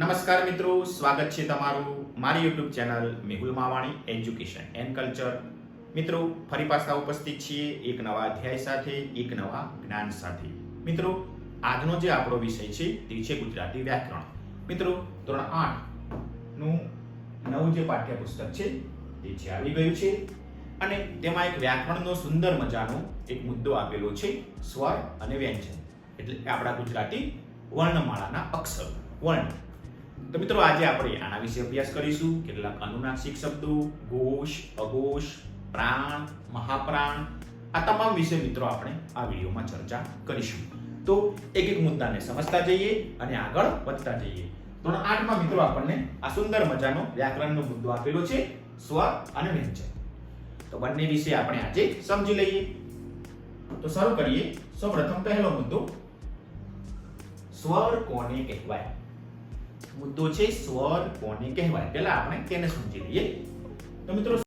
નમસ્કાર મિત્રો, સ્વાગત છે તમારું મારી YouTube channel Mehul Mavani education and culture મિત્રો, ફરી પાછા ઉપસ્થિત છીએ એક નવા અધ્યાય સાથે, એક નવા જ્ઞાન સાથે. મિત્રો, આજનો જે આપણો વિષય છે તે છે ગુજરાતી વ્યાકરણ. મિત્રો, ધોરણ આઠનું નવું જે પાઠ્યપુસ્તક છે તે છે, આવી ગયું છે. અને તેમાં એક વ્યાકરણનો સુંદર મજાનો એક મુદ્દો આપેલો છે, સ્વર અને વ્યંજન. એટલે આપણા ગુજરાતી વર્ણમાળાના અક્ષર. વર્ણ. તો મિત્રો આજે આપણે આના વિશે અભ્યાસ કરીશું. કેટલાક અનુનાસિક શબ્દો ઘોષ અઘોષ પ્રાણ, મહાપ્રાણ, આ તમામ વિશે મિત્રો આપણે આ વિડીયોમાં ચર્ચા કરીશું. તો એક એક મુદ્દાને સમજતા જઈએ અને આગળ વધતા જઈએ. ધોરણ આઠમાં મિત્રો આપણને આ સુંદર મજાનો વ્યાકરણનો મુદ્દો આપેલો છે, સ્વર અને વ્યંજન. તો બંને વિશે આપણે આજે સમજી લઈએ. તો શરૂ કરીએ. સૌપ્રથમ પહેલો મુદ્દો. સ્વર કોને કહેવાય? મુદ્દો છે સ્વર કોને કહેવાય? પહેલા આપણે તેને સમજી લઈએ. તો મિત્રો